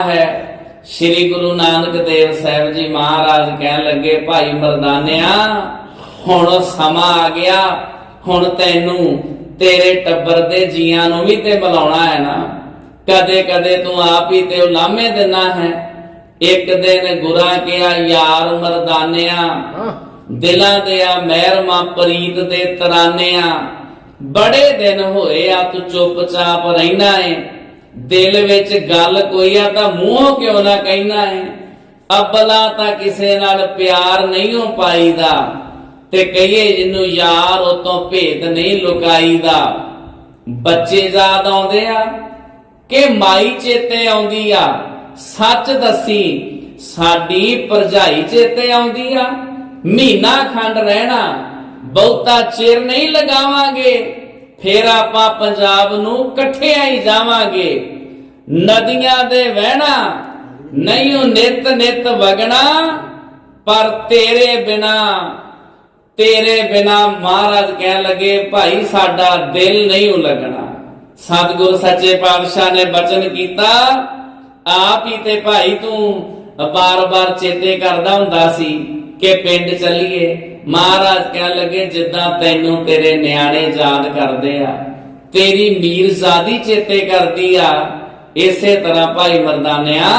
ਹੈ। ਸ੍ਰੀ ਗੁਰੂ ਨਾਨਕ ਦੇਵ ਸਾਹਿਬ ਜੀ ਮਹਾਰਾਜ ਕਹਿਣ ਲੱਗੇ ਭਾਈ ਮਰਦਾਨਿਆ ਹੁਣ ਸਮਾਂ ਆ ਗਿਆ। ਹੁਣ ਤੈਨੂੰ ਤੇਰੇ ਟੱਬਰ ਦੇ ਜੀਆਂ ਨੂੰ ਵੀ ਤੇ ਬੁਲਾਉਣਾ ਹੈ ਨਾ। ਕਦੇ ਕਦੇ ਤੂੰ ਆਪ ਹੀ ਤੇ ਉਲਾਮੇ ਦੇਣਾ ਹੈ। ਇੱਕ ਦਿਨ ਗੁਰਾਂ ਕਿਹਾ ਯਾਰ ਮਰਦਾਨਿਆ ਦਿਲਾਂ ਦੇ ਆ ਮਹਿਰਮਾ ਪ੍ਰੀਤ ਦੇ ਤਰਾਨਿਆਂ। ਬੜੇ ਦਿਨ ਹੋਏ ਆ ਤੂੰ ਚੁੱਪਚਾਪ ਰਹਿਣਾ ਏ। ਦਿਲ ਵਿੱਚ ਗੱਲ ਕੋਈ ਆ ਤਾਂ ਮੂੰਹੋਂ ਕਿਉਂ ਨਾ ਕਹਿਣਾ ਹੈ ਅਬਲਾ ਤਾਂ ਕਿਸੇ ਨਾਲ ਪਿਆਰ ਨਹੀਂ ਹੋ ਪਾਈਦਾ ਤੇ ਕਹੀਏ ਜਿਹਨੂੰ ਯਾਰ ਉਤੋਂ ਭੇਦ ਨਹੀਂ ਲੁਕਾਈਦਾ। ਬੱਚੇ ਯਾਦ ਆਉਂਦੇ ਆ ਕਿ ਮਾਈ ਚੇਤੇ ਆਉਂਦੀ ਆ? ਸੱਚ ਦੱਸੀ, ਸਾਡੀ ਪਰਜਾਈ ਚੇਤੇ ਆਉਂਦੀ ਆ? ਮਹੀਨਾ ਖੰਡ ਰਹਿਣਾ, ਬਹੁਤਾ ਚਿਰ ਨਹੀਂ ਲਗਾਵਾਂਗੇ। ਫੇਰ ਆਪਾਂ ਪੰਜਾਬ ਨੂੰ ਇਕੱਠਿਆਂ ਹੀ ਜਾਵਾਂਗੇ। ਨਦੀਆਂ ਦੇ ਵਹਿਣਾ, ਨਹੀਂ ਉਹ ਨਿਤ ਨਿਤ ਵਗਣਾ, ਪਰ ਤੇਰੇ ਬਿਨਾ ਤੇਰੇ ਬਿਨਾ ਮਹਾਰਾਜ ਕਹਿਣ ਲੱਗੇ, ਭਾਈ ਸਾਡਾ ਦਿਲ ਨਹੀਂ ਉਹ ਲੱਗਣਾ ਸਤਿਗੁਰ ਸੱਚੇ ਪਾਤਸ਼ਾਹ ਨੇ ਬਚਨ ਕੀਤਾ। ਆਪ ਹੀ ਤੇ ਭਾਈ ਤੂੰ ਬਾਰ-ਬਾਰ ਚੇਤੇ ਕਰਦਾ ਹੁੰਦਾ ਸੀ ਕਿ ਪਿੰਡ ਚੱਲੀਏ। ਮਹਾਰਾਜ ਕਹਿਣ ਲੱਗੇ, ਜਿੱਦਾਂ ਤੈਨੂੰ ਤੇਰੇ ਨਿਆਣੇ ਯਾਦ ਕਰਦੇ ਆ, ਤੇਰੀ ਮੀਰਜ਼ਾਦੀ ਚੇਤੇ ਕਰਦੀ ਆ, ਇਸੇ ਤਰ੍ਹਾਂ ਭਾਈ ਮਰਦਾਨਿਆ,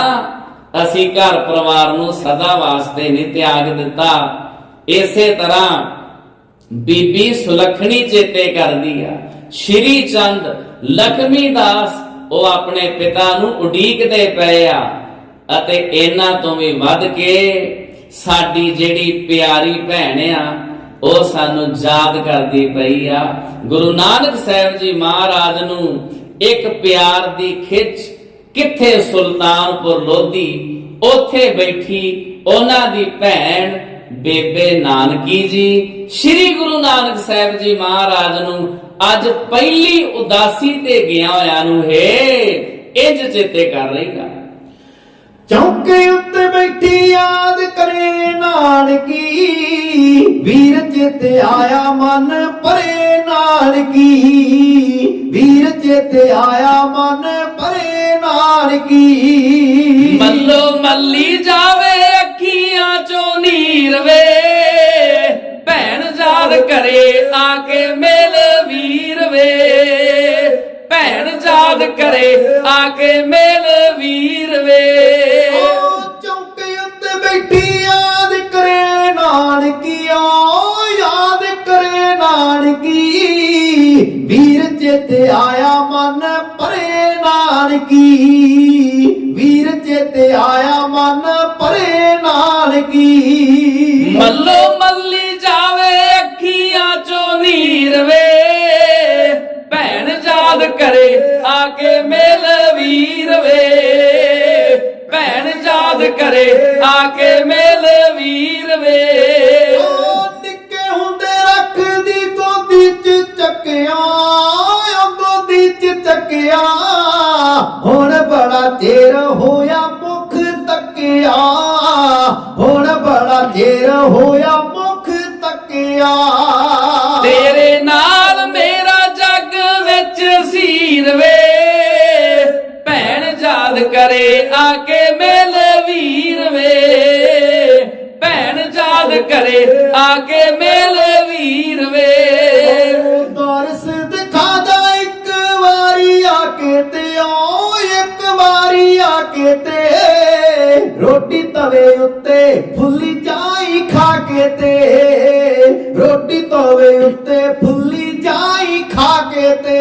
ਅਸੀਂ ਘਰ ਪਰਿਵਾਰ ਨੂੰ ਸਦਾ ਵਾਸਤੇ ਨਹੀਂ ਤਿਆਗ ਦਿੱਤਾ। ਇਸੇ ਤਰ੍ਹਾਂ ਬੀਬੀ ਸੁਲਖਣੀ ਚੇਤੇ ਕਰਦੀ ਆ। ਸ਼੍ਰੀ ਚੰਦ ਲਖਮੀ ਦਾਸ, ਉਹ ਆਪਣੇ ਪਿਤਾ ਨੂੰ ਉਡੀਕਦੇ ਪਏ ਆ, ਅਤੇ ਇਹਨਾਂ ਤੋਂ ਵੀ ਵੱਧ ਕੇ ਸਾਡੀ ਜਿਹੜੀ ਪਿਆਰੀ ਭੈਣ ਆ, ਉਹ ਸਾਨੂੰ ਯਾਦ ਕਰਦੀ ਪਈ ਆ। ਗੁਰੂ ਨਾਨਕ ਸਾਹਿਬ ਜੀ ਮਹਾਰਾਜ ਨੂੰ ਇੱਕ ਪਿਆਰ ਦੀ ਖਿੱਚ ਕਿੱਥੇ ਸੁਲਤਾਨਪੁਰ ਲੋਧੀ, ਉੱਥੇ ਬੈਠੀ ਉਹਨਾਂ ਦੀ ਭੈਣ ਬੇਬੇ ਨਾਨਕੀ ਜੀ। ਸ੍ਰੀ ਗੁਰੂ ਨਾਨਕ ਸਾਹਿਬ ਜੀ ਮਹਾਰਾਜ ਨੂੰ ਅੱਜ ਪਹਿਲੀ ਉਦਾਸੀ ਤੇ ਗਿਆ ਹੋਇਆ ਨੂੰ ਹੈ, ਇੰਜ ਚੇਤੇ ਕਰ ਰਹੀ ਆ ਚੌਂਕੇ ਉੱਤੇ ਬੈਠੀ ਯਾਦ ਕਰੇ ਨਾਨਕੀ। ਵੀਰ ਚੇਤੇ ਆਇਆ ਮਨ ਪਰੇ ਨਾਨਕੀ। ਵੀਰ ਚੇਤੇ ਆਇਆ ਮਨ ਪਰੇ ਨਾਨਕੀ। ਮੱਲੋ ਮੱਲੀ ਜਾਵੇ ਅੱਖੀਆਂ ਚੋਂ ਨੀਰ ਵੇ ਭੈਣ ਯਾਦ ਕਰੇ ਆ ਕੇ ਮਿਲ ਚੇਤੇ ਖਾ ਤੇ।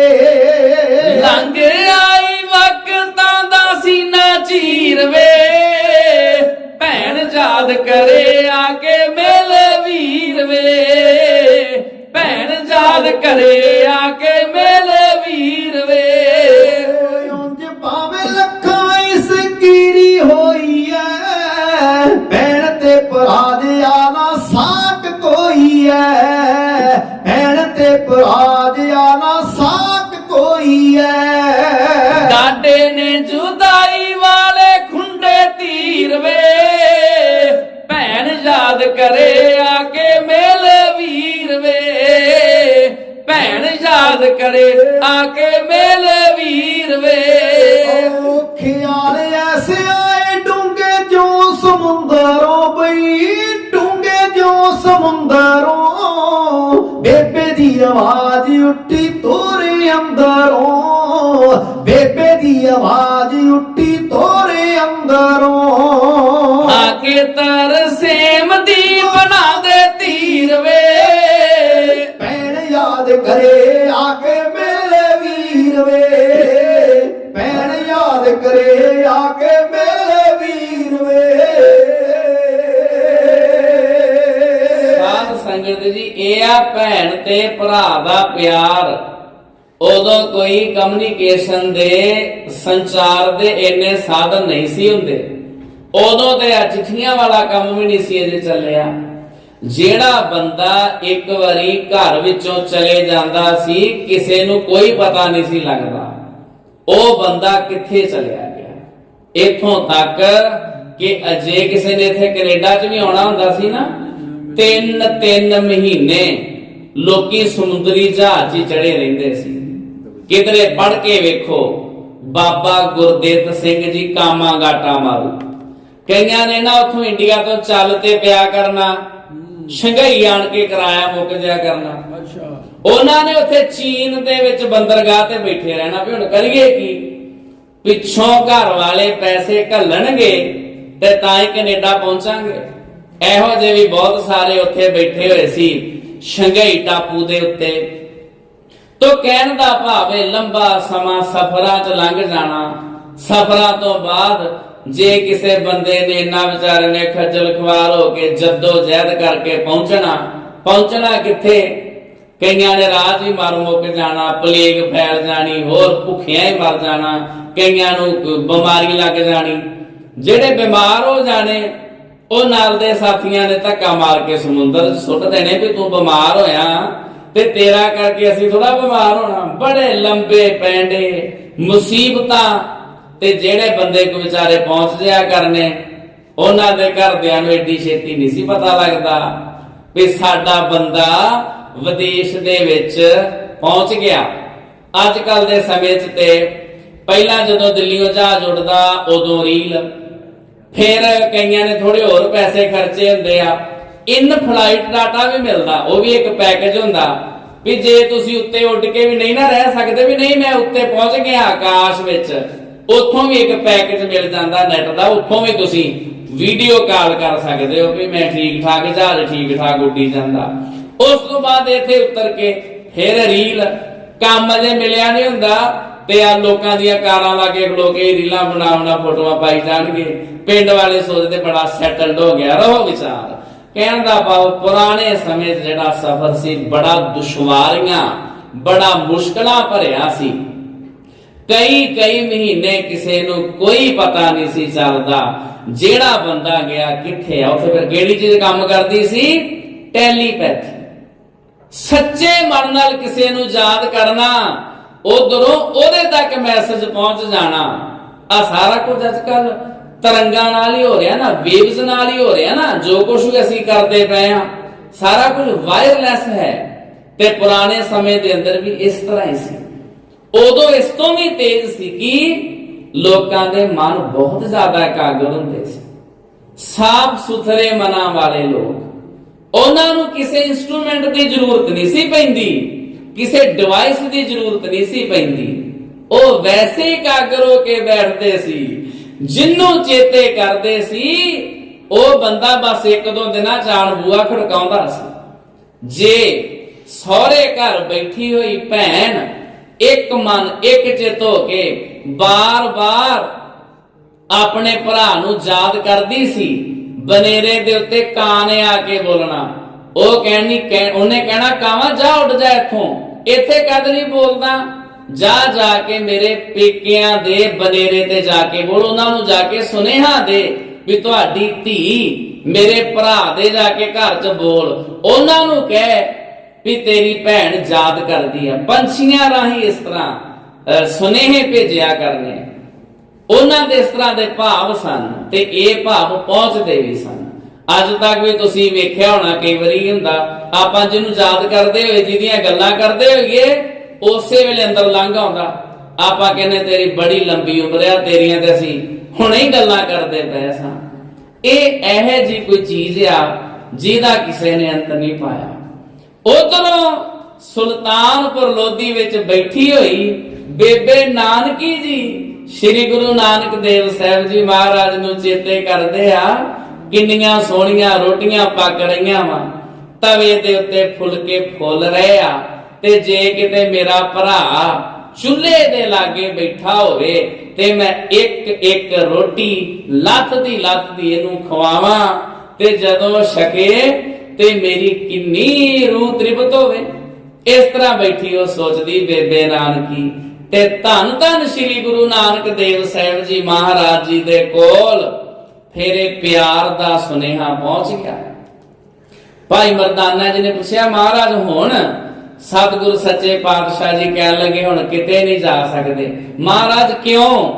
ਲੰਘ ਆਈ ਵਕਤਾਂ ਦਾ ਸੀਨਾ ਚੀਰਵੇ ਭੈਣ ਯਾਦ ਕਰੇ ਆ ਕੇ ਮਿਲ ਵੀਰ ਵੇ। ਭੈਣ ਯਾਦ ਕਰੇ ਯਾਦ ਇਹ ਆ ਭੈਣ ਤੇ ਭਰਾ ਦਾ ਪਿਆਰ। ਉਦੋਂ ਕੋਈ ਕਮਿਊਨੀਕੇਸ਼ਨ ਦੇ ਸੰਚਾਰ ਦੇ ਇੰਨੇ ਸਾਧਨ ਨਹੀਂ ਸੀ ਹੁੰਦੇ। ਉਦੋਂ ਤੇ ਆ ਚਿੱਠੀਆਂ ਵਾਲਾ ਕੰਮ ਵੀ ਨਹੀਂ ਸੀ ਅਜੇ ਚੱਲਿਆ। ਜਿਹੜਾ ਬੰਦਾ ਇੱਕ ਵਾਰੀ ਘਰ ਵਿੱਚੋਂ ਚਲੇ ਜਾਂਦਾ ਸੀ, ਕਿਸੇ ਨੂੰ ਕੋਈ ਪਤਾ ਨਹੀਂ ਸੀ ਲੱਗਦਾ। ਉਹ ਬੰਦਾ ਕਿੱਥੇ ਚਲਿਆ ਗਿਆ? ਇੱਥੋਂ ਤੱਕ ਕਿ ਅਜੇ ਕਿਸੇ ਨੇ ਇੱਥੇ ਕੈਨੇਡਾ 'ਚ ਵੀ ਆਉਣਾ ਹੁੰਦਾ ਸੀ ਨਾ। ਤਿੰਨ ਤਿੰਨ ਮਹੀਨੇ ਲੋਕੀ ਸਮੁੰਦਰੀ ਜਹਾਜ਼ 'ਚ ਚੜੇ ਰਹਿੰਦੇ ਸੀ। ਕਿਧਰੇ ਪੜ ਕੇ ਵੇਖੋ ਬਾਬਾ ਗੁਰਦੇਵ ਸਿੰਘ ਜੀ ਕਾਮਾ ਗਾਟਾ ਮਾਰੂ ਕਈਆਂ ਨੇ ਨਾ ਉੱਥੋਂ ਇੰਡੀਆ ਤੋਂ ਚੱਲ ਤੇ ਪਿਆ ਕਰਨਾ ਸ਼ੰਘਾਈ ਆਣ ਕੇ ਕਿਰਾਇਆ ਮੁੱਕ ਜਿਆ ਕਰਨਾ। ਉਹਨਾਂ ਨੇ ਉੱਥੇ ਚੀਨ ਦੇ ਵਿੱਚ ਬੰਦਰਗਾਹ ਤੇ ਬੈਠੇ ਰਹਿਣਾ ਵੀ ਹੁਣ ਕਰੀਏ ਕੀ? ਪਿੱਛੋਂ ਘਰ ਵਾਲੇ ਪੈਸੇ ਘੱਲਣਗੇ ਤੇ ਤਾਂ ਹੀ ਕੈਨੇਡਾ ਪਹੁੰਚਾਂਗੇ। ਇਹੋ ਜਿਹੇ ਵੀ ਬਹੁਤ ਸਾਰੇ ਉੱਥੇ ਬੈਠੇ ਹੋਏ ਸੀ, ਸ਼ੰਘਾਈ ਟਾਪੂ ਦੇ ਉੱਤੇ। ਤੋ ਕਹਿਣ ਦਾ ਭਾਵ ਹੈ, ਲੰਬਾ ਸਮਾਂ ਸਫ਼ਰਾਂ 'ਚ ਲੰਘ ਜਾਣਾ। ਸਫ਼ਰਾਂ ਤੋਂ ਬਾਅਦ ਜੇ ਕਿਸੇ ਬੰਦੇ ਨੇ ਇੰਨਾ ਵਿਚਾਰੇ ਨੇ ਖੱਜਲ ਖਵਾਰ ਹੋ ਕੇ ਜੱਦੋ ਜਹਿਦ ਕਰਕੇ ਪਹੁੰਚਣਾ ਪਹੁੰਚਣਾ ਕਿੱਥੇ? ਕਈਆਂ ਨੇ ਰਾਤ ਹੀ ਮਰ ਮੁੱਕ ਜਾਣਾ, ਪਲੇਗ ਫੈਲ ਜਾਣੀ, ਹੋਰ ਭੁੱਖਿਆਂ ਹੀ ਮਰ ਜਾਣਾ, ਕਈਆਂ ਨੂੰ ਬਿਮਾਰੀ ਲੱਗ ਜਾਣੀ। ਜਿਹੜੇ ਬਿਮਾਰ ਹੋ ਜਾਣੇ ਉਹ ਨਾਲ ਦੇ ਸਾਥੀਆਂ ਨੇ ਧੱਕਾ ਮਾਰ ਕੇ ਸਮੁੰਦਰ ਸੁੱਟ ਦੇਣੇ ਵੀ ਤੂੰ ਬਿਮਾਰ ਹੋਇਆ। ਤੇ ਤੇਰਾ ਕਰਕੇ ਅਸੀਂ ਥੋੜਾ ਬਿਮਾਰ ਹੋਣਾ। ਬੜੇ ਲੰਬੇ ਪੈਂਡੇ, ਮੁਸੀਬਤਾਂ। ਤੇ ਜਿਹੜੇ ਬੰਦੇ ਕੋ ਵਿਚਾਰੇ ਪਹੁੰਚ ਜਿਆ ਕਰਨੇ, ਉਹਨਾਂ ਦੇ ਘਰਦਿਆਂ ਨੂੰ ਏਡੀ ਛੇਤੀ ਨਹੀਂ ਸੀ ਪਤਾ ਲੱਗਦਾ ਵੀ ਸਾਡਾ ਬੰਦਾ ਵਿਦੇਸ਼ ਦੇ ਵਿੱਚ ਪਹੁੰਚ ਗਿਆ। ਅੱਜ ਕੱਲ ਦੇ ਸਮੇਂ 'ਚ ਤੇ ਪਹਿਲਾਂ ਜਦੋਂ ਦਿੱਲੀੋਂ ਜਹਾਜ਼ ਉੱਡਦਾ, ਉਦੋਂ ਰੀਲ ਫਿਰ ਕਈਆਂ ਨੇ ਥੋੜੇ ਹੋਰ ਪੈਸੇ ਖਰਚੇ ਹੁੰਦੇ ਆ। ਇਨ ਫਲਾਈਟ ਡਾਟਾ ਵੀ ਮਿਲਦਾ, ਉਹ ਵੀ ਇੱਕ ਪੈਕੇਜ ਹੁੰਦਾ। ਵੀ ਜੇ ਤੁਸੀਂ ਉੱਤੇ ਉੱਡ ਕੇ ਵੀ ਨਹੀਂ ਨਾ ਰਹਿ ਸਕਦੇ, ਵੀ ਨਹੀਂ ਮੈਂ ਉੱਤੇ ਪਹੁੰਚ ਗਿਆ ਆਕਾਸ਼ ਵਿੱਚ, ਉੱਥੋਂ ਵੀ ਇੱਕ ਪੈਕੇਜ ਮਿਲ ਜਾਂਦਾ ਨੈਟ ਦਾ, ਉੱਥੋਂ ਵੀ ਤੁਸੀਂ ਵੀਡੀਓ ਕਾਲ ਕਰ ਸਕਦੇ ਹੋ ਵੀ ਮੈਂ ਠੀਕ ਠਾਕ ਜਹਾਜ਼ ਠੀਕ ਠਾਕ ਉੱਡੀ ਜਾਂਦਾ। ਉਸ ਤੋਂ ਬਾਅਦ ਇੱਥੇ ਉਤਰ ਕੇ ਫਿਰ ਰੀਲ ਕੰਮ ਅਜੇ ਮਿਲਿਆ ਨਹੀਂ ਹੁੰਦਾ ਤੇ ਆ ਲੋਕਾਂ ਦੀਆਂ ਕਾਰਾਂ ਲਾ ਕੇ ਖਲੋ ਕੇ ਰੀਲਾਂ ਬਣਾਉਣਾ ਫੋਟੋਆਂ ਪਾਈ ਜਾਣਗੇ। ਪਿੰਡ ਵਾਲੇ ਸੋਚਦੇ ਬੜਾ ਸੈਟਲਡ ਹੋ ਗਿਆ। ਰਹੋ ਵਿਚਾਰ। ਕਹਿਣ ਦਾ ਭਾਵ, ਪੁਰਾਣੇ ਸਮੇਂ ਜਿਹੜਾ ਸਫ਼ਰ ਸੀ, ਬੜਾ ਦੁਸ਼ਵਾਰੀਆਂ, ਬੜਾ ਮੁਸ਼ਕਲਾਂ ਭਰਿਆ ਸੀ। ਕਈ ਕਈ ਮਹੀਨੇ ਕਿਸੇ ਨੂੰ ਕੋਈ ਪਤਾ ਨਹੀਂ ਸੀ ਚੱਲਦਾ। ਜਿਹੜਾ ਬੰਦਾ ਗਿਆ ਕਿੱਥੇ ਆ, ਉੱਥੇ ਫਿਰ ਕਿਹੜੀ ਚੀਜ਼ ਕੰਮ ਕਰਦੀ ਸੀ? ਟੈਲੀਪੈਥੀ। ਸੱਚੇ ਮਨ ਨਾਲ ਕਿਸੇ ਨੂੰ ਯਾਦ ਕਰਨਾ। ਉਧਰੋਂ ਉਹਦੇ ਤੱਕ ਮੈਸੇਜ ਪਹੁੰਚ ਜਾਣਾ। ਆ ਸਾਰਾ ਕੁਝ ਅੱਜ ਕੱਲ ਤਰੰਗਾਂ ਨਾਲ ਹੀ ਹੋ ਰਿਹਾ ਨਾ ਵੇਵਸ ਨਾਲ ਹੀ ਹੋ ਰਿਹਾ ਨਾ, ਜੋ ਕੁਝ ਵੀ ਅਸੀਂ ਕਰਦੇ ਪਏ ਆ ਸਾਰਾ ਕੁਝ ਵਾਇਰਲੈਸ ਹੈ। ਤੇ ਪੁਰਾਣੇ ਸਮੇਂ ਦੇ ਅੰਦਰ ਵੀ ਇਸ ਤਰ੍ਹਾਂ ਹੀ ਸੀ। ਉਦੋਂ ਇਸ ਤੋਂ ਵੀ ਤੇਜ਼ ਸੀ ਕਿ ਲੋਕਾਂ ਦੇ ਮਨ ਬਹੁਤ ਜ਼ਿਆਦਾ ਇਕਾਗਰ ਹੁੰਦੇ ਸੀ। ਸਾਫ਼ ਸੁਥਰੇ ਮਨਾਂ ਵਾਲੇ ਲੋਕ। ਉਹਨਾਂ ਨੂੰ ਕਿਸੇ ਇਨਸਟਰੂਮੈਂਟ ਦੀ ਜ਼ਰੂਰਤ ਨਹੀਂ ਸੀ ਪੈਂਦੀ। ਕਿਸੇ ਡਿਵਾਈਸ ਦੀ ਜ਼ਰੂਰਤ ਨਹੀਂ ਸੀ ਪੈਂਦੀ। ਉਹ ਵੈਸੇ ਹੀ ਇਕਾਗਰ ਹੋ ਕੇ ਬੈਠਦੇ ਸੀ। ਜਿੰਨੂੰ ਚੇਤੇ ਕਰਦੇ ਸੀ, ਉਹ ਬੰਦਾ ਬਸ ਇੱਕ ਦੋ ਦਿਨਾਂ ਚਾਣ ਬੂਆ ਖੜਕਾਉਂਦਾ ਸੀ। ਜੇ ਸਹੁਰੇ ਘਰ ਬੈਠੀ ਹੋਈ ਭੈਣ ਇੱਕ ਮਨ ਇੱਕ ਚਿੱਤ ਹੋ ਕੇ ਬਾਰ-ਬਾਰ ਆਪਣੇ ਭਰਾ ਨੂੰ ਯਾਦ ਕਰਦੀ ਸੀ, ਬਨੇਰੇ ਦੇ ਉੱਤੇ ਕਾਂ ਨੇ ਆ ਕੇ ਬੋਲਣਾ। ਉਹ ਕਹਿਣੀ ਕਹਿ- ਉਹਨੇ ਕਹਿਣਾ, ਕਾਵਾਂ, ਜਾ ਉੱਡ ਜਾ ਇੱਥੋਂ। ਇੱਥੇ ਕਦ ਨਹੀਂ ਬੋਲਦਾ? ਜਾ ਜਾ ਕੇ ਮੇਰੇ ਪੇਕਿਆਂ ਦੇ ਬਨੇਰੇ ਤੇ ਜਾ ਕੇ ਬੋਲ, ਉਹਨਾਂ ਨੂੰ ਜਾ ਕੇ ਸੁਨੇਹਾ ਦੇ ਵੀ ਤੁਹਾਡੀ ਧੀ ਮੇਰੇ ਭਰਾ ਦੇ ਜਾ ਕੇ ਘਰ 'ਚ ਬੋਲ। ਉਹਨਾਂ ਨੂੰ ਕਹਿ ਵੀ ਤੇਰੀ ਭੈਣ ਯਾਦ ਕਰਦੀ ਆ। ਪੰਛੀਆਂ ਰਾਹੀਂ ਇਸ ਤਰ੍ਹਾਂ ਸੁਨੇਹੇ ਭੇਜਿਆ ਕਰਨੇ। ਉਹਨਾਂ ਦੇ ਇਸ ਤਰ੍ਹਾਂ ਦੇ ਭਾਵ ਸਨ ਤੇ ਇਹ ਭਾਵ ਪਹੁੰਚਦੇ ਵੀ ਸਨ। ਅੱਜ ਤੱਕ ਵੀ ਤੁਸੀਂ ਵੇਖਿਆ ਹੋਣਾ ਕਈ ਵਾਰੀ ਹੁੰਦਾ, ਆਪਾਂ ਜਿਹਨੂੰ ਯਾਦ ਕਰਦੇ ਹੋਏ, ਜਿਹਦੀਆਂ ਗੱਲਾਂ ਕਰਦੇ ਹੋਈਏ, ਉਸੇ ਵੇਲੇ ਅੰਦਰ ਲੰਘ ਆਉਂਦਾ। ਆਪਾਂ ਕਹਿੰਦੇ, ਤੇਰੀ ਬੜੀ ਲੰਬੀ ਉਮਰ ਆ, ਤੇਰੀਆਂ ਤੇ ਅਸੀਂ ਹੁਣੇ ਹੀ ਗੱਲਾਂ ਕਰਦੇ ਪਏ ਸਾਂ। ਇਹ ਇਹ ਜੀ ਕੋਈ ਚੀਜ਼ ਆ, ਜਿਹਦਾ ਕਿਸੇ ਨੇ ਅੰਤ ਨਹੀਂ ਪਾਇਆ। ਉਧਰੋਂ ਸੁਲਤਾਨਪੁਰ ਲੋਧੀ ਵਿੱਚ ਬੈਠੀ ਹੋਈ ਬੇਬੇ ਨਾਨਕੀ ਜੀ, ਸ੍ਰੀ ਗੁਰੂ ਨਾਨਕ ਦੇਵ ਸਾਹਿਬ ਜੀ ਮਹਾਰਾਜ ਨੂੰ ਚੇਤੇ ਕਰਦੇ ਆ ਕਿੰਨੀਆਂ ਸੋਹਣੀਆਂ ਰੋਟੀਆਂ ਪੱਕ ਰਹੀਆਂ ਵਾ। ਤਵੇ ਦੇ ਉੱਤੇ ਫੁਲਕੇ ਫੁੱਲ ਰਹੇ ਆ ਤੇ ਜੇ ਕਿਤੇ ਮੇਰਾ ਭਰਾ ਚੁੱਲ੍ਹੇ ਦੇ ਲਾਗੇ ਬੈਠਾ ਹੋਵੇ ਤੇ ਮੈਂ ਇੱਕ ਇੱਕ ਰੋਟੀ ਲੱਤ ਦੀ ਲੱਤ ਦੀ ਇਹਨੂੰ ਖਵਾਵਾਂ ਤੇ ਜਦੋਂ ਛਕੇ ਤੇ ਮੇਰੀ ਕਿੰਨੀ ਰੂਹ ਤ੍ਰਿਪਤ ਹੋਵੇ। ਇਸ ਤਰ੍ਹਾਂ ਬੈਠੀ ਉਹ ਸੋਚਦੀ, ਬੇਬੇ ਨਾਨਕੀ, ਤੇ ਧੰਨ ਧੰਨ ਸ੍ਰੀ ਗੁਰੂ ਨਾਨਕ ਦੇਵ ਸਾਹਿਬ ਜੀ ਮਹਾਰਾਜ ਜੀ ਦੇ ਕੋਲ ਫੇਰੇ ਪਿਆਰ ਦਾ ਸੁਨੇਹਾ ਪਹੁੰਚ ਗਿਆ। ਭਾਈ ਮਰਦਾਨਾ ਜੀ ਨੇ ਪੁੱਛਿਆ, ਮਹਾਰਾਜ, ਹੁਣ ਸਤਿਗੁਰੂ ਸੱਚੇ ਪਾਤਸ਼ਾਹ ਜੀ ਕਹਿਣ ਲੱਗੇ, ਹੁਣ ਕਿਤੇ ਨਹੀਂ ਜਾ ਸਕਦੇ। ਮਹਾਰਾਜ, ਕਿਉਂ?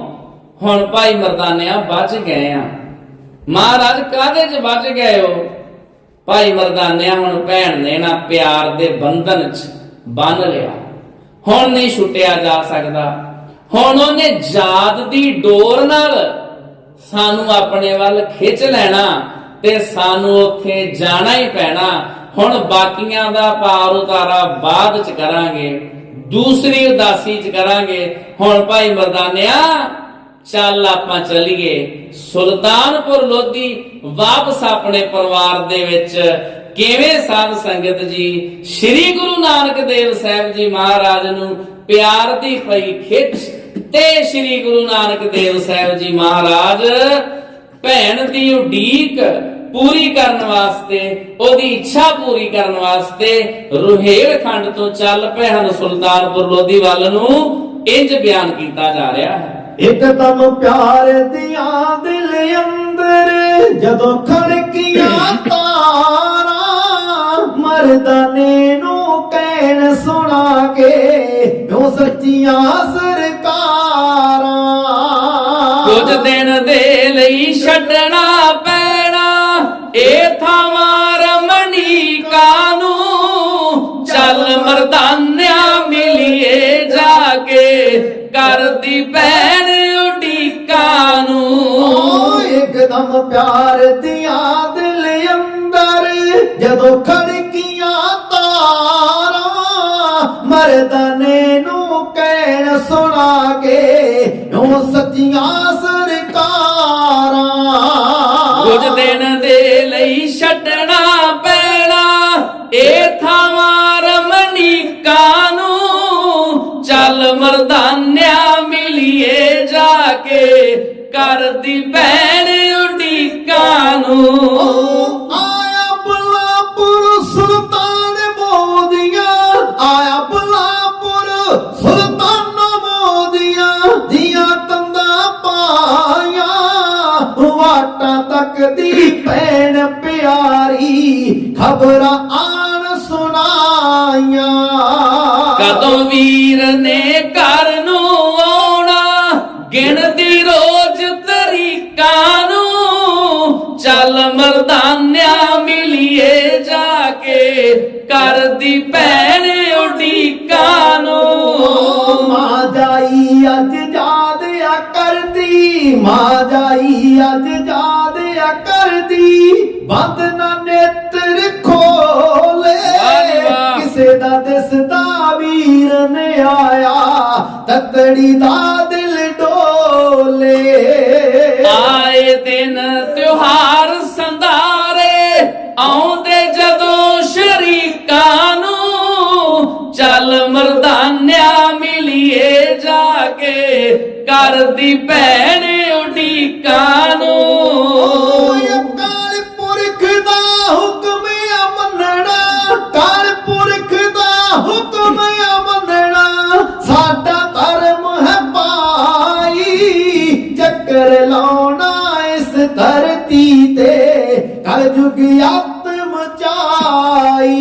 ਹੁਣ ਭਾਈ ਮਰਦਾਨਿਆ ਬਚ ਗਏ ਆ। ਮਹਾਰਾਜ, ਕਾਹਦੇ 'ਚ ਬਚ ਗਏ ਹੋ? ਭਾਈ ਮਰਦਾਨਿਆ ਹੁਣ ਭੈਣ ਨੇ ਨਾ ਪਿਆਰ ਦੇ ਬੰਧਨ 'ਚ ਬੰਨ ਲਿਆ। ਹੁਣ ਨਹੀਂ ਛੁੱਟਿਆ ਜਾ ਸਕਦਾ। ਹੁਣ ਉਹਨੇ ਜਾਤ ਦੀ ਡੋਰ ਨਾਲ ਸਾਨੂੰ ਆਪਣੇ ਵੱਲ ਖਿੱਚ ਲੈਣਾ ਤੇ ਸਾਨੂੰ ਉੱਥੇ ਜਾਣਾ ਹੀ ਪੈਣਾ। ਹੁਣ ਬਾਕੀਆਂ ਦਾ ਪਾਰ ਉਤਾਰਾ ਬਾਅਦ ਚ ਕਰਾਂਗੇ, ਦੂਸਰੀ ਉਦਾਸੀ ਚ ਕਰਾਂਗੇ। ਹੁਣ ਭਾਈ ਮਰਦਾਨਿਆ, ਚੱਲ ਆਪਾਂ ਚੱਲੀਏ ਸੁਲਤਾਨਪੁਰ ਲੋਧੀ ਵਾਪਸ ਆਪਣੇ ਪਰਿਵਾਰ ਦੇ ਵਿੱਚ। ਕਿਵੇਂ ਸਾਧ ਸੰਗਤ ਜੀ? ਸ੍ਰੀ ਗੁਰੂ ਨਾਨਕ ਦੇਵ ਸਾਹਿਬ ਜੀ ਮਹਾਰਾਜ ਨੂੰ ਪਿਆਰ ਦੀ ਪਈ ਖਿੱਚ ਤੇ ਸ੍ਰੀ ਗੁਰੂ ਨਾਨਕ ਦੇਵ ਸਾਹਿਬ ਜੀ ਮਹਾਰਾਜ ਭੈਣ ਦੀ ਉਡੀਕ ਪੂਰੀ ਕਰਨ ਵਾਸਤੇ, ਉਹਦੀ ਇੱਛਾ ਪੂਰੀ ਕਰਨ ਵਾਸਤੇ ਰੁਹੇਲ ਤੋਂ ਚੱਲ ਪਏ ਹਨ ਸੁਲਤਾਨਪੁਰ ਲੋਧੀ ਵੱਲ ਨੂੰ ਇੰਜ ਬਿਆਨ ਕੀਤਾ ਜਾ ਰਿਹਾ ਹੈ। ਇੱਕਦਮ ਪਿਆਰ ਦੀਆਂ ਦਿਲ ਅੰਦਰ, ਜਦੋਂ ਖੜਕੀਆਂ ਤਾਰਾਂ, ਮਰਦਾਨੇ ਨੂੰ ਕਹਿਣ ਸੁਣਾ ਕੇ ਜੋ ਸੱਚੀਆਂ ਸਰਕਾਰਾਂ ਦਿਨ ਦੇ ਲਈ ਛੱਡਣਾ ਪੈਣਾ। ਇਹ ਥਾਵਾਂ ਰਮਣੀ ਕਾਨੂੰ ਚੱਲ ਮਰਦਾਨਿਆ ਮਿਲੀਏ ਜਾ ਕੇ, ਕਰਦੀ ਭੈਣ ਉਡੀਕਾ ਨੂੰ ਓ ਇੱਕਦਮ ਪਿਆਰ ਦੀਆਂ ਦਿਲ ਅੰਦਰ, ਜਦੋਂ ਖੜਕੀਆਂ ਤਾਰਾਂ, ਮਰਦਾਨੇ ਨੂੰ ਕਹਿਣ ਸੁਣਾ ਕੇ ਉਹ ਸੱਚੀਆਂ ਛੱਡਣਾ ਪੈਣਾ। ਇਹ ਥਾਵਾਂ ਰਮਣੀਕਾ ਨੂੰ ਚੱਲ ਮਰਦਾਨਿਆ ਮਿਲੀਏ ਜਾ ਕੇ। ਕਰਦੀ ਭੈਣ ਉਡੀਕਾ ਨੂੰ। ਆਇਆ ਬੁਲਾਪੁਰ ਸੁਲਤਾਨ ਮੋਦੀਆਂ। ਆਇਆ ਬੁਲਾਪੁਰ ਸੁਲਤਾਨ ਮੋਦੀਆਂ। ਦੀਆਂ ਤੰਦਾ ਪਾਇਆ ਵਾਟਾਂ ਤੱਕ ਦੀ ਭੈਣ ਪਿਆਰੀ ਖਬਰਾਂ ਆਣ ਸੁਣਾਈਆਂ। ਕਦੋਂ ਵੀਰ ਨੇ ਘਰ ਨੂੰ ਆਉਣਾ? ਗਿਣਦੀ ਰੋਜ਼ ਤਰੀਕਾਂ ਨੂੰ। ਚੱਲ ਮਰਦਾਨਿਆ ਮਿਲੀਏ ਜਾ ਕੇ ਕਰਦੀ ਭੈਣ ਉਡੀਕਾਂ ਨੂੰ। ਮਾਂ ਜਾਈ ਅੱਜ ਜਾਦਿਆ ਕਰਦੀ ਮਾਂ ਤਤੜੀ ਦਾ ਦਿਲ ਡੋਲੇ। ਆਏ ਦਿਨ ਤਿਉਹਾਰ ਸੰਧਾਰੇ, ਆਉਂਦੇ ਜਦੋਂ ਸ਼ਰੀਕਾਂ ਨੂੰ ਚੱਲ ਮਰਦਾਨਿਆ ਮਿਲੀਏ ਜਾ ਕੇ। ਕਰਦੀ ਭੈਣ ਉਡੀਕਾਂ ਕਲਯੁਗ ਆਤਮ ਚਾਈ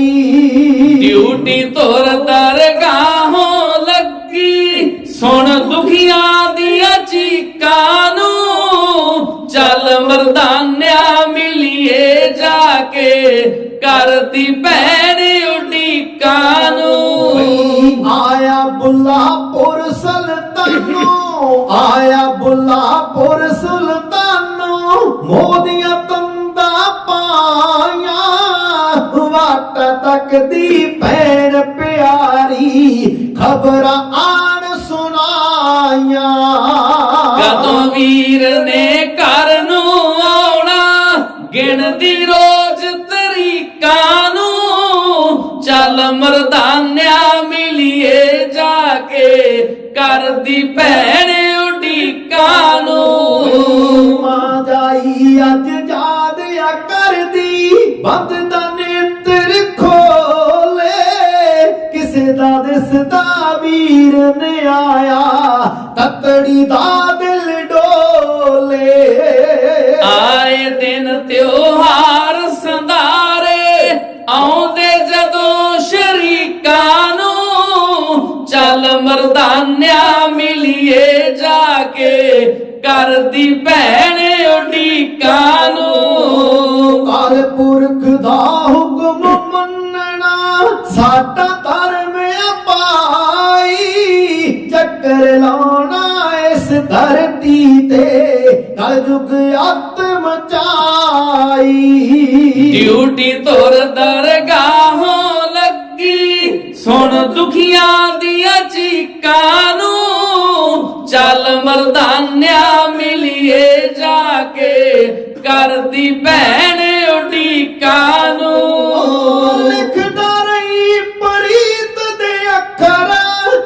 ਡਿਊਟੀ ਤੁਰ ਦਰਗਾਹੋਂ ਲੱਗੀ ਸੁਣ ਦੁਖੀਆਂ ਦੀਆਂ ਚੀਕਾਂ ਨੂੰ। ਚੱਲ ਮਰਦਾਨਿਆ ਮਿਲੀਏ ਜਾ ਕੇ ਕਰਦੀ ਭੈਣ ਉਡੀਕਾਂ ਨੂੰ। ਆਇਆ ਬੁੱਲਾਪੁਰ ਸੁਲਤਾਨੋ ਆਇਆ ਬੁੱਲਾਪੁਰ ਤੱਕਦੀ ਭੈਣ ਪਿਆਰੀ ਖਬਰਾਂ ਕਰਦੀ ਭੈਣ ਉਡੀਕਾਂ ਨੂੰ। ਪੁਰਖ ਦਾ ਹੁਕਮ ਮੰਨਣਾ ਸਾਡਾ ਧਰਮ ਪਾਈ ਚੱਕਰ ਲਾਉਣਾ ਇਸ ਧਰਤੀ ਤੇ ਕਲਯੁਗ ਆਤਮ ਚਾਈ ਡਿਊਟੀ ਤੁਰ ਦਰਗਾਹੋਂ ਲੱਗੀ ਸੁਣ ਦੁਖੀਆਂ ਦੀਆਂ ਚੀਕਾਂ ਨੂੰ। ਚੱਲ ਮਰਦਾਨਿਆ ਕਰਦੀ ਭੈਣ ਉਡੀਕਾਂ ਨੂੰ ਲਿਖਦਾ ਰਹੀ ਪ੍ਰੀਤ ਦੇ ਅੱਖਰ।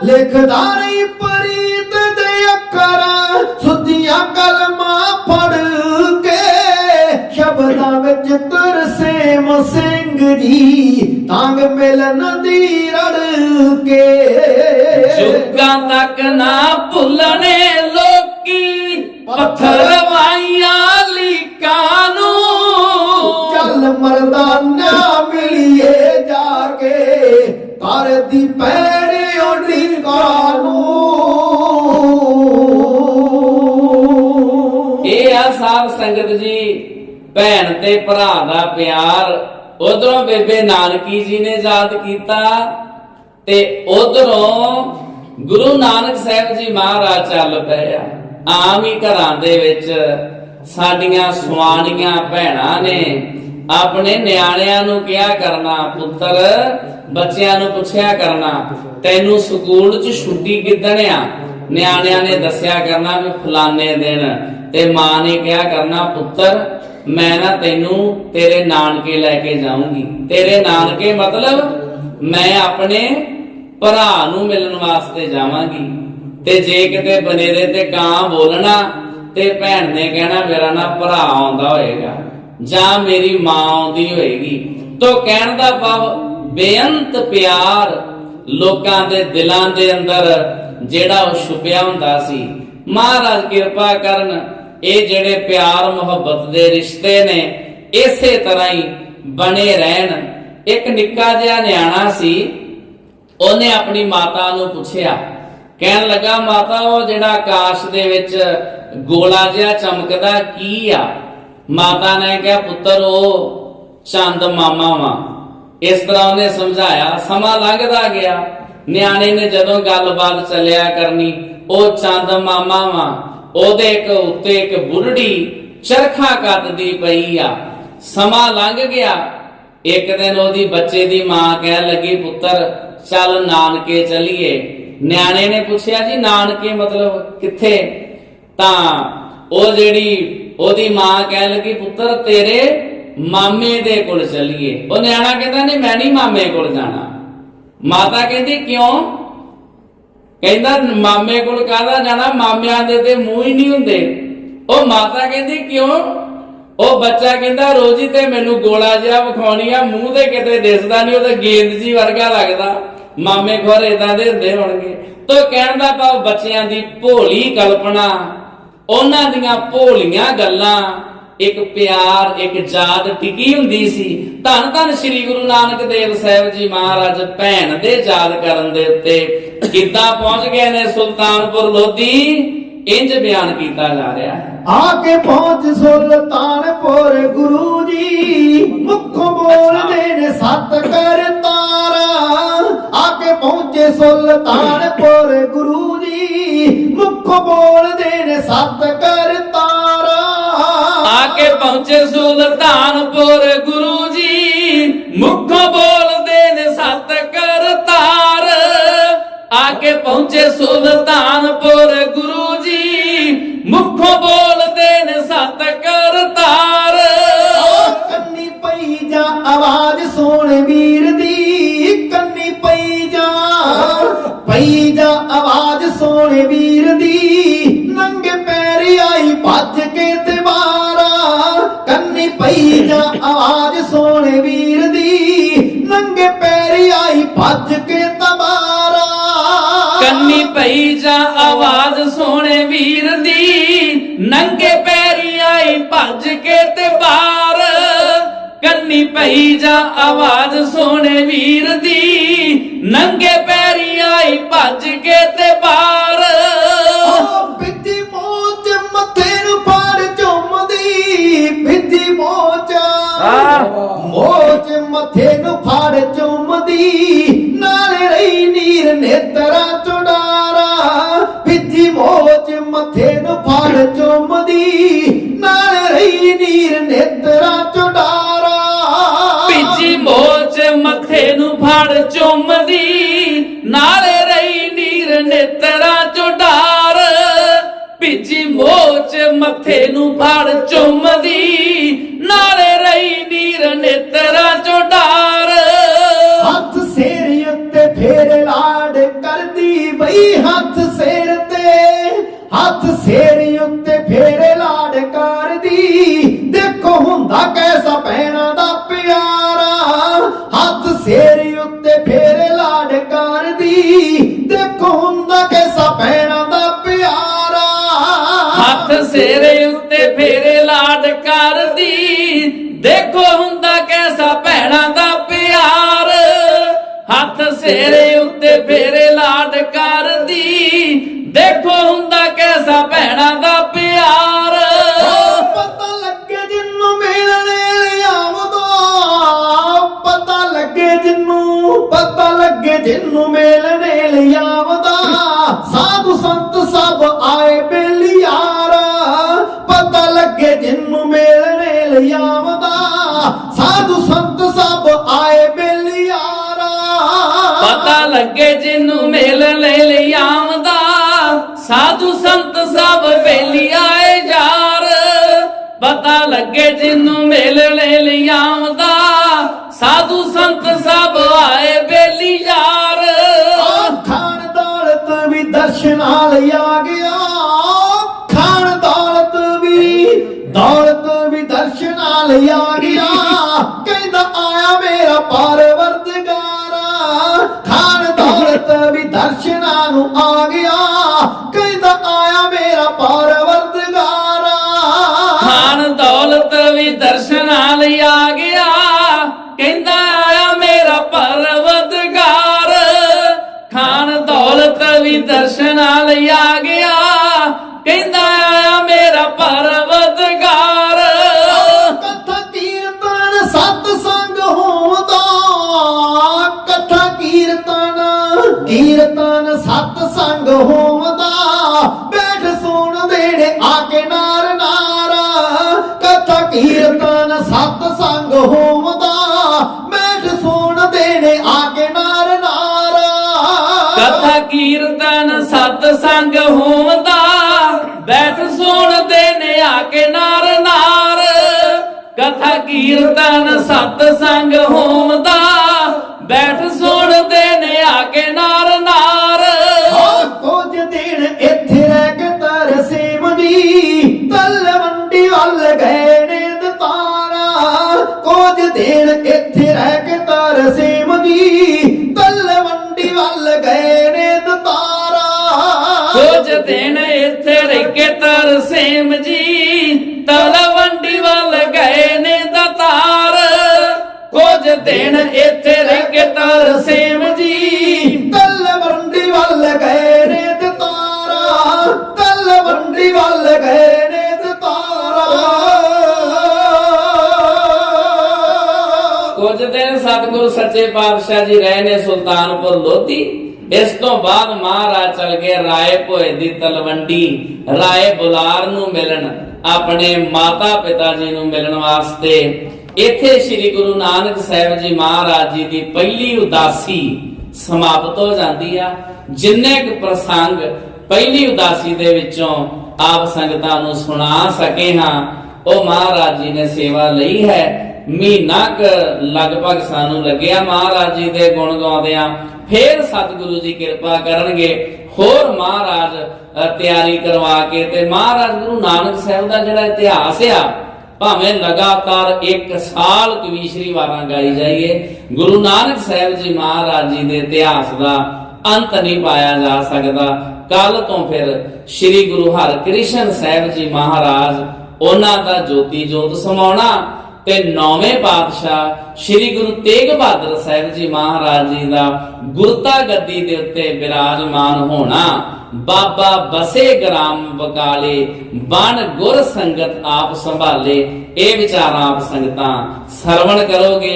ਲਿਖਦਾ ਰਹੀ ਪ੍ਰੀਤ ਦੇ ਅੱਖਰ। ਸੁੱਧੀਆਂ ਕਲਮਾਂ ਫੜ ਕੇ ਸ਼ਬਦਾਂ ਵਿੱਚ ਤਰਸੇਮ ਸਿੰਘ ਜੀ। ਤੰਗ ਮਿਲਣ ਦੀ ਰੜ ਕੇ। ਜੁਗਾਂ ਤੱਕ ਨਾ ਭੁੱਲਣੇ ਲੋਕੀ। ਪੱਥਰ ਭੈਣ ਤੇ ਭਰਾ ਦਾ ਪਿਆਰ। ਉਧਰੋਂ ਬੇਬੇ ਨਾਨਕੀ ਜੀ ਨੇ ਯਾਦ ਕੀਤਾ ਤੇ ਉਧਰੋਂ ਗੁਰੂ ਨਾਨਕ ਸਾਹਿਬ ਜੀ ਮਹਾਰਾਜ ਚੱਲ ਪਏ ਆ। ਆਮ ਹੀ ਘਰਾਂ ਦੇ ਵਿੱਚ ਸਾਡੀਆਂ ਸੁਆਣੀਆਂ ਭੈਣਾਂ ਨੇ ਆਪਣੇ ਨਿਆਣਿਆਂ ਨੂੰ ਕਿਹਾ ਕਰਨਾ, ਪੁੱਤਰ, ਬੱਚਿਆਂ ਨੂੰ ਪੁੱਛਿਆ ਕਰਨਾ, ਤੈਨੂੰ ਸਕੂਲ 'ਚ ਛੁੱਟੀ ਕਿੱਦਣ ਆ? ਨਿਆਣਿਆਂ ਨੇ ਦੱਸਿਆ ਕਰਨਾ ਵੀ ਫਲਾਣੇ ਦਿਨ ਤੇ ਮਾਂ ਨੇ ਕਿਹਾ ਕਰਨਾ, ਪੁੱਤਰ ਮੈਂ ਨਾ ਤੈਨੂੰ ਤੇਰੇ ਨਾਨਕੇ ਲੈ ਕੇ ਜਾਊਂਗੀ। ਤੇਰੇ ਨਾਨਕੇ ਮਤਲਬ ਮੈਂ ਆਪਣੇ ਭਰਾ ਨੂੰ ਮਿਲਣ ਵਾਸਤੇ ਜਾਵਾਂਗੀ। ਤੇ ਜੇ ਕਿਤੇ ਬਨੇਰੇ ਤੇ ਕਾਂ ਬੋਲਣਾ ਤੇ ਭੈਣ ਨੇ ਕਹਿਣਾ, ਮੇਰਾ ਨਾ ਭਰਾ ਆਉਂਦਾ ਹੋਏਗਾ ਜਾਂ ਮੇਰੀ ਮਾਂ ਆਉਂਦੀ ਹੋਏਗੀ। ਤੋ ਕਹਿਣ ਦਾ ਭਾਵ ਬੇਅੰਤ ਪਿਆਰ ਲੋਕਾਂ ਦੇ ਦਿਲਾਂ ਦੇ ਅੰਦਰ ਜਿਹੜਾ ਉਹ ਛੁਪਿਆ ਹੁੰਦਾ ਸੀ। ਮਹਾਰਾਜ ਕਿਰਪਾ ਕਰਨ ਇਹ ਜਿਹੜੇ ਪਿਆਰ ਮੁਹੱਬਤ ਦੇ ਰਿਸ਼ਤੇ ਨੇ, ਇਸੇ ਤਰ੍ਹਾਂ ਹੀ ਬਣੇ ਰਹਿਣ। ਇੱਕ ਨਿੱਕਾ ਜਿਹਾ ਨਿਆਣਾ ਸੀ, ਉਹਨੇ ਆਪਣੀ ਮਾਤਾ ਨੂੰ ਪੁੱਛਿਆ। ਕਹਿਣ ਲੱਗਾ, ਮਾਤਾ, ਉਹ ਜਿਹੜਾ ਆਕਾਸ਼ ਦੇ ਵਿੱਚ ਗੋਲਾ ਜਿਹਾ ਚਮਕਦਾ ਕੀ ਆ? ਮਾਤਾ ਨੇ ਕਿਹਾ, ਪੁੱਤਰ, ਉਹ ਚੰਦ ਮਾਮਾ ਵਾ। ਇਸ ਤਰ੍ਹਾਂ ਉਹਨੇ ਸਮਝਾਇਆ। ਸਮਾਂ ਲੰਘਦਾ ਗਿਆ। ਨਿਆਣੇ ਨੇ ਜਦੋਂ ਗੱਲਬਾਤ ਚੱਲਿਆ ਕਰਨੀ, ਉਹ ਚੰਦ ਮਾਮਾ ਵਾ। ਉਹਦੇ ਇੱਕ ਉੱਤੇ ਇੱਕ ਬੁਲੜੀ ਚਰਖਾ ਕੱਤਦੀ ਪਈ ਆ। ਸਮਾਂ ਲੰਘ ਗਿਆ। ਇੱਕ ਦਿਨ ਉਹਦੀ ਬੱਚੇ ਦੀ ਮਾਂ ਕਹਿਣ ਲੱਗੀ, ਪੁੱਤਰ, ਚੱਲ ਨਾਨਕੇ ਚਲੀਏ। ਨਿਆਣੇ ਨੇ ਪੁੱਛਿਆ, ਜੀ, ਨਾਨਕੇ ਮਤਲਬ ਕਿੱਥੇ? ਤਾਂ ਉਹ ਜਿਹੜੀ ਉਹਦੀ ਮਾਂ ਕਹਿਣ ਲੱਗੀ, ਪੁੱਤਰ, ਤੇਰੇ ਮਾਮੇ ਦੇ ਕੋਲ ਚਲੀਏ। ਉਹ ਨਿਆਣਾ ਕਹਿੰਦਾ, ਨਹੀਂ, ਮੈਂ ਨਹੀਂ ਮਾਮੇ ਕੋਲ ਜਾਣਾ। ਮਾਤਾ ਕਹਿੰਦੀ, ਕਿਉਂ? ਕਹਿੰਦਾ, ਮਾਮੇ ਕੋਲ ਕਾਹਦਾ ਜਾਣਾ? ਮਾਮਿਆਂ ਦੇ ਤੇ ਮੂੰਹ ਹੀ ਨਹੀਂ ਹੁੰਦੇ। ਉਹ ਮਾਤਾ ਕਹਿੰਦੀ, ਕਿਉਂ? ਉਹ ਬੱਚਾ ਕਹਿੰਦਾ, ਰੋਜੀ ਤੇ ਮੈਨੂੰ ਗੋਲਾ ਜਿਹਾ ਵਿਖਾਉਣੀ ਆ, ਮੂੰਹ ਤੇ ਕਿਤੇ ਦਿਸਦਾ ਨਹੀਂ ਉਹ ਤਾਂ ਗੇਂਦ ਜੀ ਵਰਗਾ ਲੱਗਦਾ। ਮਾਮੇ ਘਰ ਇਦਾਂ ਦੇ ਹੁੰਦੇ ਹੋਣਗੇ। ਤੋ ਕਹਿਣ ਦਾ ਭਾਵ, ਬੱਚਿਆਂ ਦੀ ਭੋਲੀ ਕਲਪਨਾ, ਉਹਨਾਂ ਦੀਆਂ ਭੋਲੀਆਂ ਗੱਲਾਂ। ਇੱਕ ਪਿਆਰ, ਇੱਕ ਯਾਦ ਟਿਕੀ ਹੁੰਦੀ ਸੀ। ਧੰਨ ਧੰਨ ਸ੍ਰੀ ਗੁਰੂ ਨਾਨਕ ਦੇਵ ਸਾਹਿਬ ਜੀ ਮਹਾਰਾਜ ਭੈਣ ਦੇ ਯਾਦ ਕਰਨ ਦੇ ਉੱਤੇ ਕਿੱਦਾਂ ਪਹੁੰਚ ਗਏ ਨੇ ਸੁਲਤਾਨਪੁਰ ਲੋਧੀ? ਇੰਜ ਬਿਆਨ ਕੀਤਾ ਜਾ ਰਿਹਾ ਹੈ। ਆ ਕੇ ਪਹੁੰਚ ਸੁਲਤਾਨਪੁਰ ਗੁਰੂ ਜੀ, ਮੁੱਖ ਬੋਲਦੇ ਨੇ ਸਤ ਕਰਤਾਰਾ ਆ ਕੇ ਪਹੁੰਚੇ ਸੁਲਤਾਨਪੁਰ ਗੁਰੂ ਜੀ, ਮੁੱਖ ਬੋਲਦੇ ਨੇ ਸਤ ਆ ਕੇ ਆਵਾਜ਼ ਸੋਹਣੇ ਵੀਰ ਦੀ ਨੰਗੇ ਪੈਰੀ ਆਈ ਭੱਜ ਕੇ ਤੇ ਬਾਰ ਕੰਨੀ ਪਈ ਜਾ ਆਵਾਜ਼ ਸੋਹਣੇ ਵੀਰ ਦੀ ਨੰਗੇ ਪੈਰੀ ਆਈ ਭੱਜ ਕੇ ਤੇ ਓ ਬਿੱਦੀ ਮੋਚ ਮੱਥੇ ਨੂੰ ਪਾੜ ਝੁੰਮਦੀ ਬਿੱਦੀ ਮੋਚ। ਮੋਚ ਮੱਥੇ ਨੂੰ ਫਾੜ ਝੁੰਮਦੀ ਨਾਲੇ ਰਹੀ ਨੀਰ ਨੇਤਰਾ ਚੁਡਾਰਾ। ਨੂੰ ਫਾੜ ਝੁੰਮਦੀ ਨਾਲੇ ਰਹੀ ਨੀਰ ਨੇਤਰਾ ਚੁਡਾਰਾ ਭਿੱਜੀ ਮੋਚ ਮੱਥੇ ਨੂੰ ਫੜ ਚੁੰਮਦੀ ਨਾਲੇ ਰਹੀ ਨੀਰ ਨੇਤਰਾ ਚੋਡਾਰ ਭਿੱਜੀ ਮੋਚ ਮੱਥੇ ਨੂੰ ਫੜ ਚੁੰਮਦੀ ਨਾਲੇ ਰਹੀ ਨੀਰ ਨੇਤਰਾ ਚੋਡਾਰ ਹੱਥ ਸਿਰ ਉੱਤੇ ਫੇਰ ਲਾਡ ਕਰਦੀ ਬਈ ਹੱਥ ਸਿਰ ਤੇ ਹੱਥ ਸਭ ਆਏ ਬੇਲੀਆਰਾ ਪਤਾ ਲੱਗੇ ਜਿੰਨੂੰ ਮਿਲਣੇ ਲਿਆਵਦਾ ਸਾਧੂ ਸੰਤ ਸਭ ਆਏ ਬੇਲੀਆਰਾ ਪਤਾ ਲੱਗੇ ਜਿੰਨੂੰ ਮਿਲਣ ਲਈ ਆਉਂਦਾ। ਸਾਧੂ ਸੰਤ ਸਭ ਬੇਲੀ ਆਏ ਯਾਰ। ਪਤਾ ਲੱਗੇ ਜਿੰਨੂੰ ਮਿਲਣ ਲਈ ਆਉਂਦਾ। ਸਾਧੂ ਵੀ ਦਰਸ਼ਨਾਂ ਲਈ ਆ ਗਿਆ। ਖਾਨ ਦੌਲਤ ਵੀ ਦੌਲਤ ਵੀ ਦਰਸ਼ਨਾਂ ਲਈ ਆ ਗਿਆ। ਕਹਿੰਦਾ, ਆਇਆ ਮੇਰਾ ਪਰਵਰਦਗਾਰਾ। ਖਾਨ ਦੌਲਤ ਵੀ ਦਰਸ਼ਨਾਂ ਨੂੰ ਆ ਗਿਆ। ਕਹਿੰਦਾ, ਆਇਆ ਮੇਰਾ ਪਰਵਰਦਗਾਰਾ। ਖਾਨ ਦੌਲਤ ਵੀ ਦਰਸ਼ਨਾਂ ਲਈ ਆ ਗਿਆ। ਕਹਿੰਦਾ ਆਇਆ ਮੇਰਾ ਪਰਵਤਗਾਰ। ਕਥਾ ਕੀਰਤਨ ਸਤ ਸੰਗ ਹੋਵਦਾ ਕਥਾ ਕੀਰਤਨ ਕੀਰਤਨ ਸਤ ਸੰਗ ਹੋਵਦਾ ਬੈਠ ਸੁਣ ਦੇਣੇ ਆ ਕੇ ਨਾਰ ਨਾਰਾ ਕਥਾ ਕੀਰਤਨ ਸਤ ਸੰਗ ਹੋਵਦਾ ਕੇ ਨਾਰ ਨਾਰ ਕਥਾ ਕੀਰਤਨ ਸਤ ਸੰਗ ਹੋਵਦਾ ਬੈਠ ਦਿਨ ਇੱਥੇ ਰਹਿ ਕੇ ਤਰਸੇਮ ਜੀ। ਤਲਵੰਡੀ ਵੱਲ ਗਏ ਨੇ ਦਤਾਰਾ ਤਲਵੰਡੀ ਵੱਲ ਗਏ ਨੇ ਦਤਾਰਾ ਕੁਝ ਦਿਨ ਸਤਿਗੁਰੂ ਸੱਚੇ ਪਾਤਸ਼ਾਹ ਜੀ ਰਹੇ ਨੇ ਸੁਲਤਾਨਪੁਰ ਲੋਧੀ। ਇਸ ਤੋਂ ਬਾਅਦ ਮਹਾਰਾਜ ਚਲ ਗਏ ਰਾਏ ਭੋਏ ਦੀ ਤਲਵੰਡੀ। ਰਾਏ ਬੁਲਾਰ ਨੂੰ ਮਿਲਣ ਆਪਣੇ ਮਾਤਾ ਪਿਤਾ ਜੀ ਨੂੰ ਮਿਲਣ ਵਾਸਤੇ। ਇੱਥੇ ਸ੍ਰੀ ਗੁਰੂ ਨਾਨਕ ਸਾਹਿਬ ਜੀ ਮਹਾਰਾਜ ਜੀ ਦੀ ਪਹਿਲੀ ਉਦਾਸੀ ਸਮਾਪਤ ਹੋ ਜਾਂਦੀ ਆ। ਜਿੰਨੇ ਕੁ ਪ੍ਰਸੰਗ ਪਹਿਲੀ ਉਦਾਸੀ ਦੇ ਵਿੱਚੋਂ ਆਪ ਸੰਗਤਾਂ ਨੂੰ ਸੁਣਾ ਸਕੇ ਹਾਂ, ਉਹ ਮਹਾਰਾਜ ਜੀ ਨੇ ਸੇਵਾ ਲਈ ਹੈ। ਮਹੀਨਾ ਕੁ ਲਗਭਗ ਸਾਨੂੰ ਲੱਗਿਆ ਮਹਾਰਾਜ ਜੀ ਦੇ ਗੁਣ ਗਾਉਂਦਿਆਂ। ਫੇਰ ਸਤਿਗੁਰੂ ਜੀ ਕਿਰਪਾ ਕਰਨਗੇ। ਹੋਰ ਮਹਾਰਾਜ ਤਿਆਰੀ ਕਰਵਾ ਕੇ ਤੇ ਮਹਾਰਾਜ ਗੁਰੂ ਨਾਨਕ ਸਾਹਿਬ ਦਾ ਜਿਹੜਾ ਇਤਿਹਾਸ ਆ ਭਾਵੇਂ ਲਗਾਤਾਰ ਇੱਕ ਸਾਲ ਕਵੀਸ਼ਰੀ ਵਾਰਾਂ ਗਾਈ ਜਾਈਏ, ਗੁਰੂ ਨਾਨਕ ਸਾਹਿਬ ਜੀ ਮਹਾਰਾਜ ਜੀ ਦੇ ਇਤਿਹਾਸ ਦਾ ਅੰਤ ਨਹੀਂ ਪਾਇਆ ਜਾ ਸਕਦਾ। ਕੱਲ ਤੋਂ ਫਿਰ ਸ੍ਰੀ ਗੁਰੂ ਹਰਕ੍ਰਿਸ਼ਨ ਸਾਹਿਬ ਜੀ ਮਹਾਰਾਜ ਉਹਨਾਂ ਦਾ ਜੋਤੀ ਜੋਤ ਸਮਾਉਣਾ ਤੇ ਨੌਵੇਂ ਪਾਤਸ਼ਾਹ ਸ੍ਰੀ ਗੁਰੂ ਤੇਗ ਬਹਾਦਰ ਸਾਹਿਬ ਜੀ ਮਹਾਰਾਜ ਜੀ ਦਾ ਗੁਰਤਾ ਗੱਦੀ ਦੇ ਉੱਤੇ ਬਿਰਾਜਮਾਨ ਹੋਣਾ ਬਾਬਾ ਬਸੇ ਗ੍ਰਾਮ ਬਕਾਲੇ ਬਣ ਗੁਰ ਸੰਗਤ ਆਪ ਸੰਭਾਲੇ ਇਹ ਵਿਚਾਰਾਂ ਆਪ ਸੰਗਤਾਂ ਸਰਵਣ ਕਰੋਗੇ।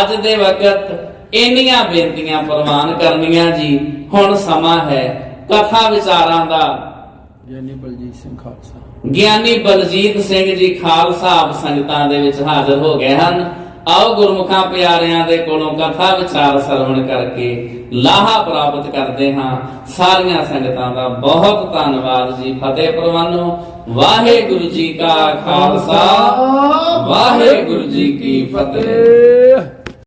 ਅੱਜ ਦੇ ਵਕਤ ਇੰਨੀਆਂ ਬੇਨਤੀਆਂ ਪ੍ਰਵਾਨ ਕਰਨੀਆਂ ਜੀ ਹੁਣ ਸਮਾਂ ਹੈ ਕਥਾ ਵਿਚਾਰਾਂ ਦਾ। ਗਿਆਨੀ ਬਲਜੀਤ ਸਿੰਘ ਖਾਲਸਾ। ਗਿਆਨੀ ਬਲਜੀਤ ਸਿੰਘ ਜੀ ਖਾਲਸਾ ਆਪ ਸੰਗਤਾਂ ਦੇ ਵਿੱਚ ਹਾਜ਼ਰ ਹੋ ਗਏ ਹਨ। ਆਓ ਗੁਰਮੁਖਾਂ ਪਿਆਰਿਆਂ ਦੇ ਕੋਲੋਂ ਕਥਾ ਵਿਚਾਰ ਸਰਵਣ ਕਰਕੇ ਲਾਹਾ ਪ੍ਰਾਪਤ ਕਰਦੇ ਹਾਂ। ਸਾਰੀਆਂ ਸੰਗਤਾਂ ਦਾ ਬਹੁਤ ਧੰਨਵਾਦ ਜੀ। ਫਤਿਹ ਪ੍ਰਵਾਨੋ। ਵਾਹਿਗੁਰੂ ਜੀ ਕਾ ਖਾਲਸਾ। ਵਾਹਿਗੁਰੂ ਜੀ ਕੀ ਫਤਿਹ। ਫਤਿਹ।